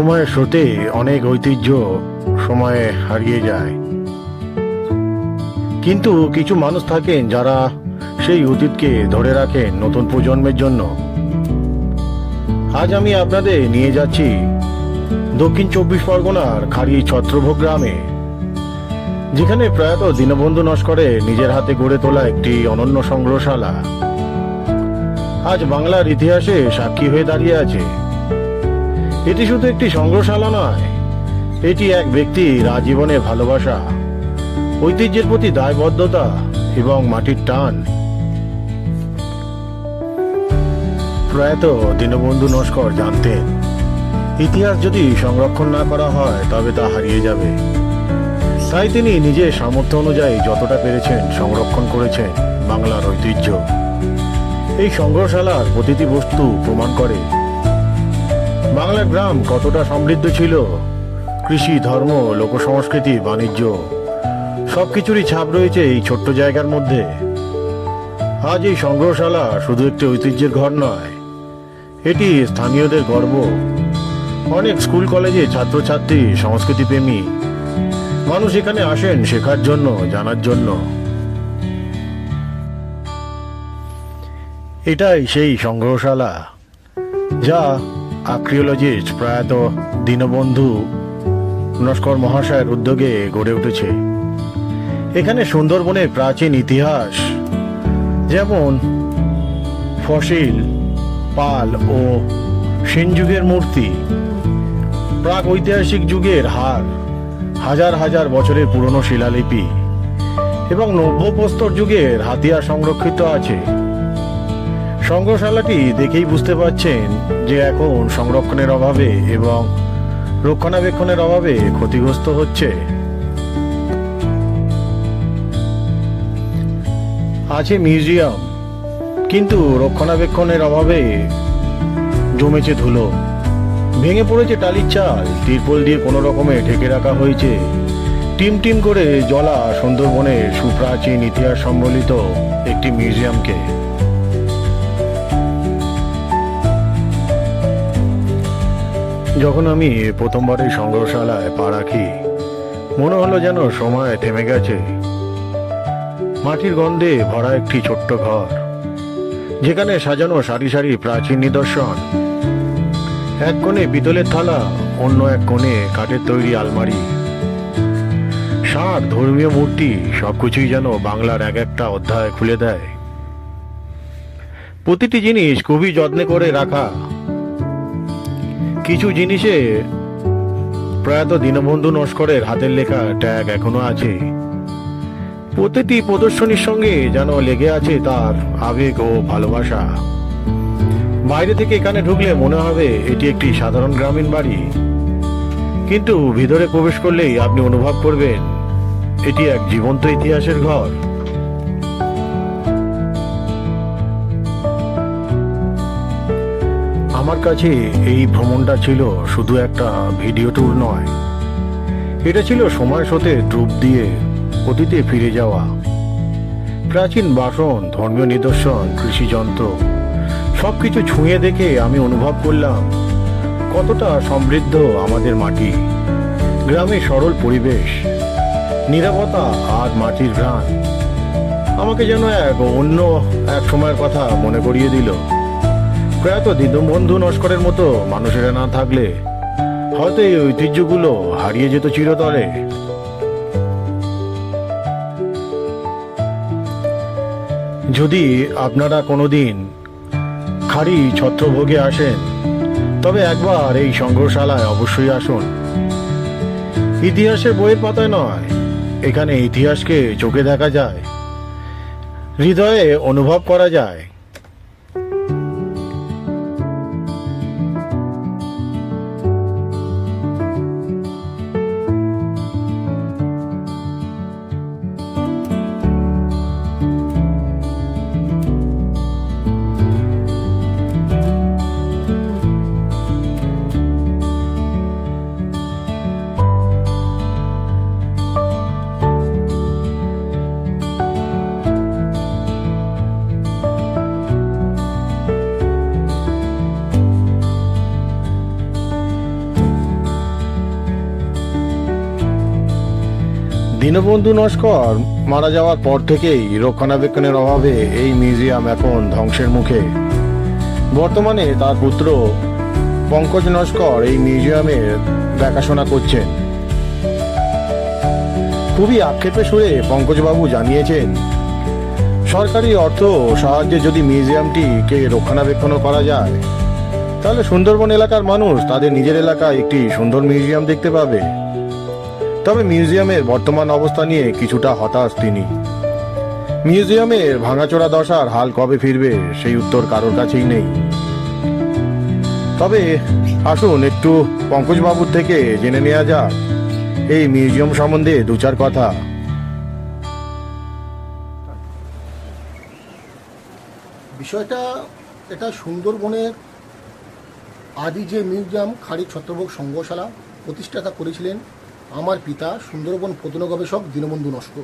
সময়ের স্রোতে অনেক ঐতিহ্য সময়ে হারিয়ে যায়। কিন্তু কিছু মানুষ থাকেন যারা সেই অতীতকে ধরে রাখেন নতুন প্রজন্মের জন্য। আজ আমি আপনাদের নিয়ে যাচ্ছি দক্ষিণ চব্বিশ পরগনার খাড়ি ছত্রভোগ গ্রামে, যেখানে প্রয়াত দীনবন্ধু নস্করে নিজের হাতে গড়ে তোলা একটি অনন্য সংগ্রহশালা। আজ বাংলার ইতিহাসে সাক্ষী হয়ে দাঁড়িয়ে আছে। এটি শুধু একটি সংগ্রহশালা নয়, এটি এক ব্যক্তির আজীবনে ভালোবাসা, ঐতিহ্যের প্রতি দায়বদ্ধতা এবং মাটির টান। প্রয়াত দীনবন্ধু নস্কর জানতেন, ইতিহাস যদি সংরক্ষণ না করা হয়, তবে তা হারিয়ে যাবে। তাই তিনি নিজের সামর্থ্য অনুযায়ী যতটা পেরেছেন সংরক্ষণ করেছেন বাংলার ঐতিহ্য। এই সংগ্রহশালার প্রতিটি বস্তু প্রমাণ করে বাংলার গ্রাম কতটা সমৃদ্ধ ছিল? কৃষি, ধর্ম, লোকসংস্কৃতি, বাণিজ্য, সবকিছুরই ছাপ রয়েছে এই ছোট্ট জায়গার মধ্যে। আজ এই সংগ্রহশালা শুধু একটি ঐতিহ্যের ঘর নয়, এটি স্থানীয়দের গর্ব। অনেক স্কুল, কলেজে ছাত্রছাত্রী সংস্কৃতি প্রেমী মানুষ এখানে আসেন শেখার জন্য, জানার জন্য। এটাই সেই সংগ্রহশালা, যা আর্কিওলজিস্ট প্রয়াত দীনবন্ধু নস্কর মহাশয়ের উদ্যোগে গড়ে উঠেছে। এখানে সুন্দরবনের প্রাচীন ইতিহাস যেমন ফসিল, পাল ও সেন যুগের মূর্তি প্রাক ঐতিহাসিক যুগের হার, হাজার হাজার বছরের পুরনো শিলালিপি এবং নব্যপ্রস্তর যুগের হাতিয়ার সংরক্ষিত আছে। সংগ্রহশালাটি দেখেই বুঝতে পারছেন যে এখন সংরক্ষণের অভাবে এবং রক্ষণাবেক্ষণের অভাবে ক্ষতিগ্রস্ত হচ্ছে। আছে মিউজিয়াম, কিন্তু রক্ষণাবেক্ষণের অভাবে জমেছে ধুলো। ভেঙে পড়েছে টালির চাল, তিরপল দিয়ে কোনো রকমে ঢেকে রাখা হয়েছে। টিম টিম করে জলা সুন্দরবনের সুপ্রাচীন ইতিহাস সম্বলিত একটি মিউজিয়ামকে। যখন আমি প্রথমবার এই সংগ্রহশালায় পা রাখি, মনে হলো যেন সময় থেমে গেছে। মাটির গন্ধে ভরা একটি ছোট্ট ঘর, যেখানে সাজানো সারি সারি প্রাচীন নিদর্শন। এক কোণে পিতলের থালা, অন্য এক কোণে কাঠের তৈরি আলমারি। শাঁখ ধর্মীয় মূর্তি, সবকিছুই যেন বাংলার এক একটা অধ্যায় খুলে দেয়। প্রতিটি জিনিস খুবই যত্নে করে রাখা কিছু জিনিসে প্রয়াত দীনবন্ধু নস্করের হাতের লেখা ট্যাগ এখনও আছে। প্রতিটি প্রদর্শনীর সঙ্গে যেন লেগে আছে তার আবেগ ও ভালোবাসা। বাইরে থেকে এখানে ঢুকলে মনে হবে এটি একটি সাধারণ গ্রামীণ বাড়ি। কিন্তু ভিতরে প্রবেশ করলেই আপনি অনুভব করবেন, এটি এক জীবন্ত ইতিহাসের ঘর। আমার কাছে এই ভ্রমণটা ছিল, শুধু একটা ভিডিও ট্যুর নয়। এটা ছিল সময় স্রোতে ডুব দিয়ে অতীতে ফিরে যাওয়া। প্রাচীন বাসন, ধর্মীয় নিদর্শন, কৃষি যন্ত্র সব কিছু ছুঁয়ে দেখে আমি অনুভব করলাম কতটা সমৃদ্ধ আমাদের মাটি। গ্রামে সরল পরিবেশ নিরাপত্তা আর মাটির ঘ্রাণ। আমাকে যেন এক অন্য এক সময়ের কথা মনে করিয়ে দিল। প্রয়াত দীনবন্ধু নস্করের মতো মানুষেরা না থাকলে হয়তো এই ঐতিহ্যগুলো হারিয়ে যেত চিরতরে। যদি আপনারা কোনোদিন খাড়ি ছত্রভোগে আসেন, তবে একবার এই সংগ্রহশালায় অবশ্যই আসুন। ইতিহাসের বইয়ের পাতায় নয়, এখানে ইতিহাসকে চোখে দেখা যায়, হৃদয়ে অনুভব করা যায়। দীনবন্ধু নস্কর মারা যাওয়ার পর থেকেই রক্ষণাবেক্ষণের অভাবে এই মিউজিয়াম এখন ধ্বংসের মুখে। বর্তমানে তার পুত্র পঙ্কজ নস্কর এই মিউজিয়ামের দেখাশোনা করছেন। খুবই আক্ষেপে সুরে পঙ্কজবাবু জানিয়েছেন, সরকারি অর্থ সাহায্যে যদি মিউজিয়ামটিকে রক্ষণাবেক্ষণ করা যায়, তাহলে সুন্দরবন এলাকার মানুষ তাদের নিজের এলাকায় একটি সুন্দর মিউজিয়াম দেখতে পাবে। তবে মিউজিয়ামের বর্তমান অবস্থা নিয়ে কিছুটা হতাশ তিনি। মিউজিয়ামের ভাঙাচোরা দশার হাল কবে ফিরবে, সেই উত্তর কারোর কাছেই নেই। তবে আসুন একটু পঙ্কজবাবুর থেকে জেনে নেওয়া যাক, এই মিউজিয়াম সম্বন্ধে দু চার কথা। বিষয়টা, এটা সুন্দরবনের আদি যে মিউজিয়াম খাড়ি ছত্রভোগ সংগ্রহশালা প্রতিষ্ঠাতা করেছিলেন আমার পিতা সুন্দরবন প্রত্ন গবেষক দীনবন্ধু নস্কর।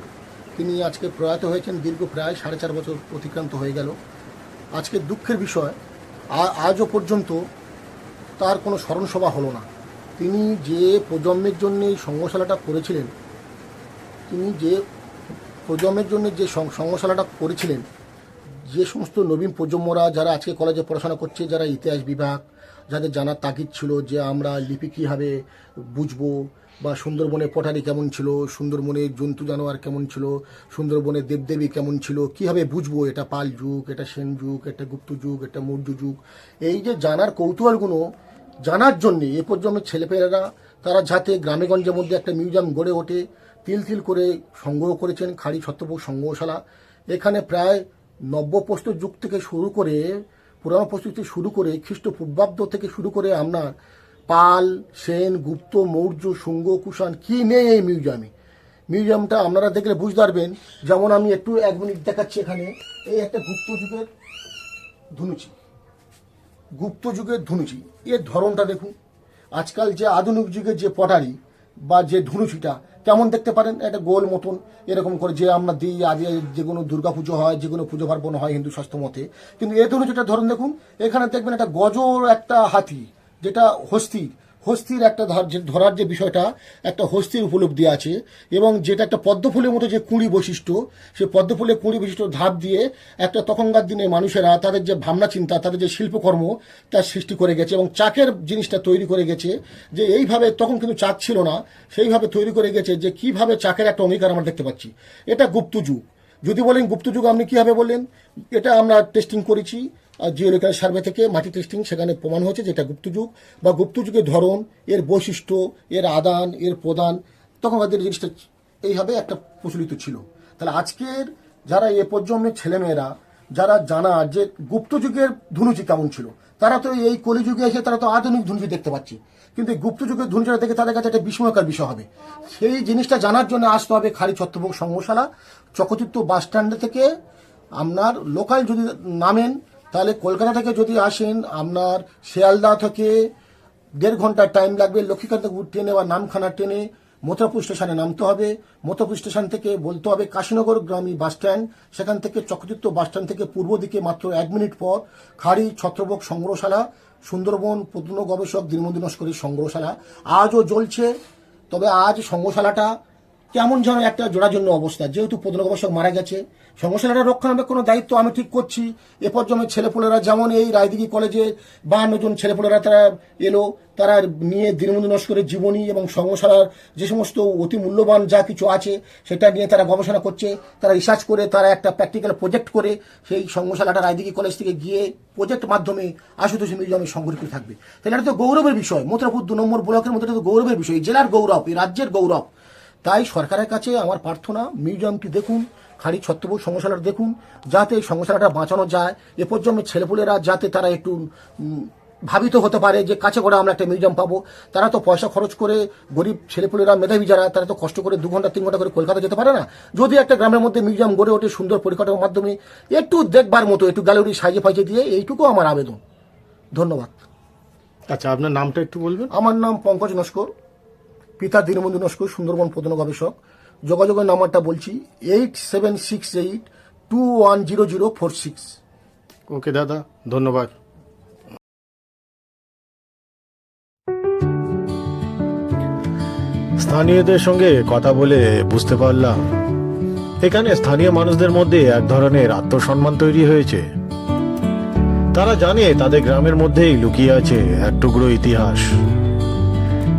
তিনি আজকে প্রয়াত হয়েছেন দীর্ঘ প্রায় সাড়ে চার বছর অতিক্রান্ত হয়ে গেল। আজকে দুঃখের বিষয় আজও পর্যন্ত তার কোনো স্মরণসভা হলো না। তিনি যে প্রজন্মের জন্য এই সংগ্রহশালাটা করেছিলেন, তিনি যে প্রজন্মের জন্য যে সং- সংগ্রহশালাটা করেছিলেন, যে সমস্ত নবীন প্রজন্মরা যারা আজকে কলেজে পড়াশোনা করছে, যারা ইতিহাস বিভাগ, যাদের জানার তাগিদ ছিল যে আমরা লিপি কীভাবে বুঝব বা সুন্দরবনে পটারি কেমন ছিল, সুন্দরবনের জন্তু জানোয়ার কেমন ছিল সুন্দরবনে দেবদেবী কেমন ছিল, কীভাবে বুঝব এটা পাল যুগ, এটা সেন যুগ, এটা গুপ্ত যুগ, এটা মৌর্য যুগ? এই যে জানার কৌতূহলগুলো জানার জন্যে এ পর্যন্ত ছেলেপেলেরা, তারা যাতে গ্রামেগঞ্জের মধ্যে একটা মিউজিয়াম গড়ে ওঠে, তিল তিল করে সংগ্রহ করেছেন খাড়ি ছত্রপুর সংগ্রহশালা, এখানে প্রায় নব্যপ্রস্তর যুগ থেকে শুরু করে, পুরানো প্রস্তুতি শুরু করে, খ্রিস্টপূর্বাব্দ থেকে শুরু করে আপনার পাল, সেন, গুপ্ত, মৌর্য, শুঙ্গ, কুষাণ, কি নেই এই মিউজিয়ামে? মিউজিয়ামটা আপনারা দেখলে বুঝতে পারবেন। যেমন আমি একটু এক মিনিট দেখাচ্ছি এখানে। এই একটা গুপ্ত যুগের ধনুচি। গুপ্ত যুগের ধনুচি। এর ধরনটা দেখুন। আজকাল যে আধুনিক যুগের যে পটারি বা যে ধনুচিটা, কেমন দেখতে পারেন? একটা গোল মতন এরকম করে যে আমরা দিই আগে যে কোনো দুর্গা পুজো হয়, যে কোনো পুজো পার্বণ হয় হিন্দু শাস্ত্র মতে। কিন্তু এই ধনুচিটা ধরুন দেখুন। এখানে দেখবেন একটা গজর, একটা হাতি। যেটা হস্তির হস্তির একটা ধর- ধরার যে বিষয়টা, একটা হস্তির উপলব্ধি আছে এবং যেটা একটা পদ্মফুলের মতো যে কুঁড়ি বৈশিষ্ট্য, সে পদ্মফুলের কুঁড়ি বৈশিষ্ট্য ধাপ দিয়ে একটা তখনকার দিনে মানুষেরা তাদের যে ভাবনা চিন্তা, তাদের যে শিল্পকর্ম তার সৃষ্টি করে গেছে এবং চাকের জিনিসটা তৈরি করে গেছে যে এইভাবে তখন কিন্তু চাক ছিল না, সেইভাবে তৈরি করে গেছে যে কীভাবে চাকের একটা অঙ্গীকার আমরা দেখতে পাচ্ছি। এটা গুপ্ত যুগ। যদি বলেন গুপ্ত যুগ, আপনি কীভাবে বললেন? এটা আমরা টেস্টিং করেছি। জিওলজিক্যাল সার্ভে থেকে মাটি টেস্টিং সেখানে প্রমাণ হয়েছে যেটা গুপ্তযুগ বা গুপ্তযুগের ধরন, এর বৈশিষ্ট্য, এর আদান, এর প্রদান, তখন দিনের জিনিসটা এইভাবে একটা প্রচলিত ছিল। তাহলে আজকের যারা এ প্রজন্মের ছেলেমেয়েরা, যারা জানা যে গুপ্তযুগের ধনুচি কেমন ছিল, তারা তো এই কলিযুগে এসে তারা তো আধুনিক ধনুচি দেখতে পাচ্ছে। কিন্তু গুপ্তযুগের ধনুচিটা দেখে তাদের কাছে একটা বিস্ময়কর বিষয় হবে। সেই জিনিসটা জানার জন্য আসতে হবে খালি ছত্রভোগ সংগ্রহশালা, চকচিত্র বাস স্ট্যান্ড থেকে আপনার লোকাল যদি নামেন তাহলে কলকাতা থেকে যদি আসেন, আপনার শিয়ালদা থেকে দেড় ঘণ্টা টাইম লাগবে। লক্ষ্মীকান্তপুর ট্রেনে বা নামখানা ট্রেনে মথুরাপুর স্টেশনে নামতে হবে। মথুরাপুর স্টেশন থেকে বলতে হবে কাশীনগর গ্রামী বাস স্ট্যান্ড। সেখান থেকে চক্রতীর্থ বাস স্ট্যান্ড থেকে পূর্ব দিকে মাত্র এক মিনিট পর খাড়ি ছত্রভোগ সংগ্রহশালা, সুন্দরবন প্রত্ন গবেষক দীনবন্ধু সংগ্রহশালা। আজও জ্বলছে, তবে আজ সংগ্রহশালাটা কেমন যেন একটা জন্য অবস্থা। যেহেতু প্রধান গবেষক মারা গেছে সংগ্রহশালাটা রক্ষণাবেক্ষণের দায়িত্ব আমি ঠিক করছি। এ পর্যন্ত ছেলেপুলেরা যেমন এই রায়দিঘি কলেজে বাহান্ন জন ছেলেপুলেরা তারা এলো, তারা নিয়ে দীনবন্ধু নস্করের জীবনী এবং সংগ্রহশালার যে সমস্ত অতি মূল্যবান যা কিছু আছে, সেটা নিয়ে তারা গবেষণা করছে। তারা রিসার্চ করে, তারা একটা প্র্যাকটিক্যাল প্রজেক্ট করে, সেই সংগ্রহশালাটা রায়দিঘি কলেজ থেকে গিয়ে প্রজেক্ট মাধ্যমে আশুতোষ মিউজিয়ামে সংগঠিত থাকবে। তাহলে এটা তো গৌরবের বিষয়। মথুরাপুর দু নম্বর ব্লকের মধ্যে তো গৌরবের বিষয়। জেলার গৌরব, এই রাজ্যের গৌরব। তাই সরকারের কাছে আমার প্রার্থনা মিউজিয়ামটি দেখুন খালি ছত্রভোগ সংগ্রহশালাটা দেখুন যাতে এই সংগ্রহশালাটা বাঁচানো যায়। এ পর্যন্ত ছেলেপুলেরা যাতে তারা একটু ভাবিত হতে পারে যে কাছে করে আমরা একটা মিউজিয়াম পাবো। তারা তো পয়সা খরচ করে গরিব ছেলেপুলেরা মেধাবী যারা তারা তো কষ্ট করে দু ঘণ্টা তিন ঘণ্টা করে কলকাতা যেতে পারে না? যদি একটা গ্রামের মধ্যে মিউজিয়াম গড়ে ওঠে সুন্দর পরিকাঠামোর মাধ্যমে একটু দেখবার মতো একটু গ্যালারি সাইজে ফাইজে দিয়ে এইটুকু আমার আবেদন। ধন্যবাদ। আচ্ছা আপনার নামটা একটু বলবেন? আমার নাম পঙ্কজ নস্কর। পিতা দীনবন্ধু নস্কর, সুন্দরবন প্রধান গবেষক। যোগাযোগের নাম্বারটা বলছি eight seven six eight two one zero zero four six okay দাদা, ধন্যবাদ। স্থানীয়দের সঙ্গে কথা বলে বুঝতে পারলাম। এখানে স্থানীয় মানুষদের মধ্যে এক ধরনের আত্মসম্মান তৈরি হয়েছে। তারা জানে তাদের গ্রামের মধ্যেই লুকিয়ে আছে এক টুকরো ইতিহাস।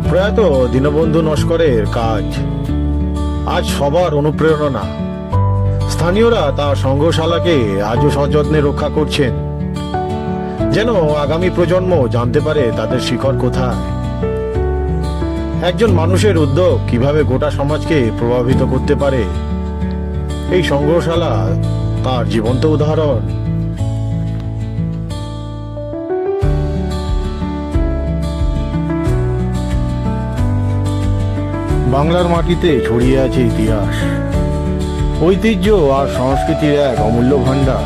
প্রয়াত দীনবন্ধু নস্করের কাজ। আজ সবার অনুপ্রেরণা। স্থানীয়রা তার সংগ্রহশালাকে আজও সযত্নে রক্ষা করছেন। যেন আগামী প্রজন্ম জানতে পারে তাদের শিকড় কোথায়। একজন মানুষের উদ্যোগ কীভাবে গোটা সমাজকে প্রভাবিত করতে পারে, এই সংগ্রহশালা তার জীবন্ত উদাহরণ। বাংলার মাটিতে ছড়িয়ে আছে ইতিহাস। ঐতিহ্য আর সংস্কৃতির এক অমূল্য ভাণ্ডার।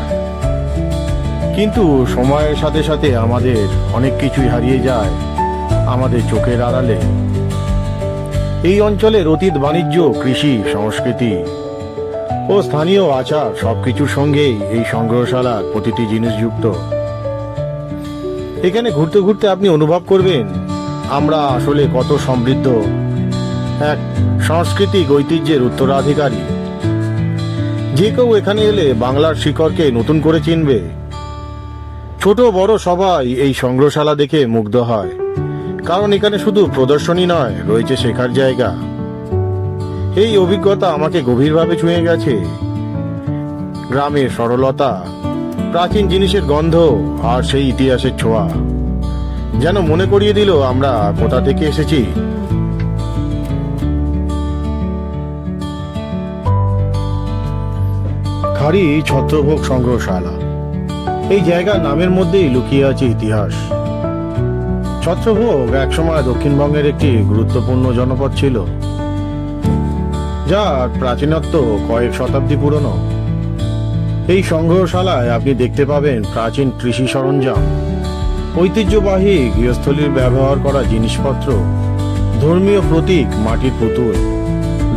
কিন্তু সময়ের সাথে সাথে আমাদের অনেক কিছুই হারিয়ে যায় আমাদের চোখের আড়ালে। এই অঞ্চলের অতীত বাণিজ্য, কৃষি, সংস্কৃতি ও স্থানীয় আচার সবকিছুর সঙ্গেই এই সংগ্রহশালার প্রতিটি জিনিস যুক্ত। এখানে ঘুরতে ঘুরতে আপনি অনুভব করবেন, আমরা আসলে কত সমৃদ্ধ। এক সাংস্কৃতিক ঐতিহ্যের উত্তরাধিকারী। যে কেউ এখানে এলে বাংলার শিকড়কে নতুন করে চিনবে। ছোট বড় সবাই এই সংগ্রহশালা দেখে মুগ্ধ হয়, কারণ এখানে শুধু প্রদর্শনী নয়, রয়েছে শেখার জায়গা। এই অভিজ্ঞতা আমাকে গভীরভাবে ছুঁয়ে গেছে। গ্রামের সরলতা, প্রাচীন জিনিসের গন্ধ আর সেই ইতিহাসের ছোঁয়া, যেন মনে করিয়ে দিল আমরা কোথা থেকে এসেছি। খাড়ি ছত্রভোগ সংগ্রহশালা। এই জায়গার নামের মধ্যেই লুকিয়ে আছে ইতিহাস। ছত্রভোগ একসময় দক্ষিণবঙ্গের একটি গুরুত্বপূর্ণ জনপদ ছিল, যার প্রাচীনত্ব কয়েক শতাব্দী পুরনো। এই সংগ্রহশালায় আপনি দেখতে পাবেন প্রাচীন কৃষি সরঞ্জাম, ঐতিহ্যবাহী গৃহস্থলীর ব্যবহার করা জিনিসপত্র, ধর্মীয় প্রতীক, মাটির পুতুল,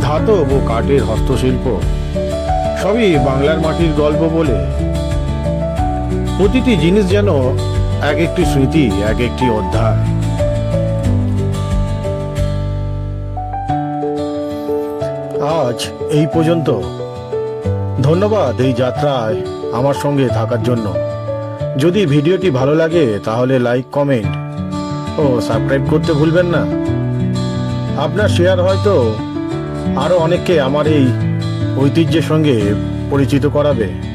ধাতব ও কাঠের হস্তশিল্প সবই বাংলার মাটির গল্প বলে। প্রতিটি জিনিস যেন এক একটি স্মৃতি, এক একটি অধ্যায়। আজ এই পর্যন্ত। ধন্যবাদ এই যাত্রায় আমার সঙ্গে থাকার জন্য। যদি ভিডিওটি ভালো লাগে, তাহলে লাইক, কমেন্ট ও সাবস্ক্রাইব করতে ভুলবেন না। আপনার শেয়ার হয়তো আরও অনেককে আমার এই ঐতিহ্যের সঙ্গে পরিচিত করাবে।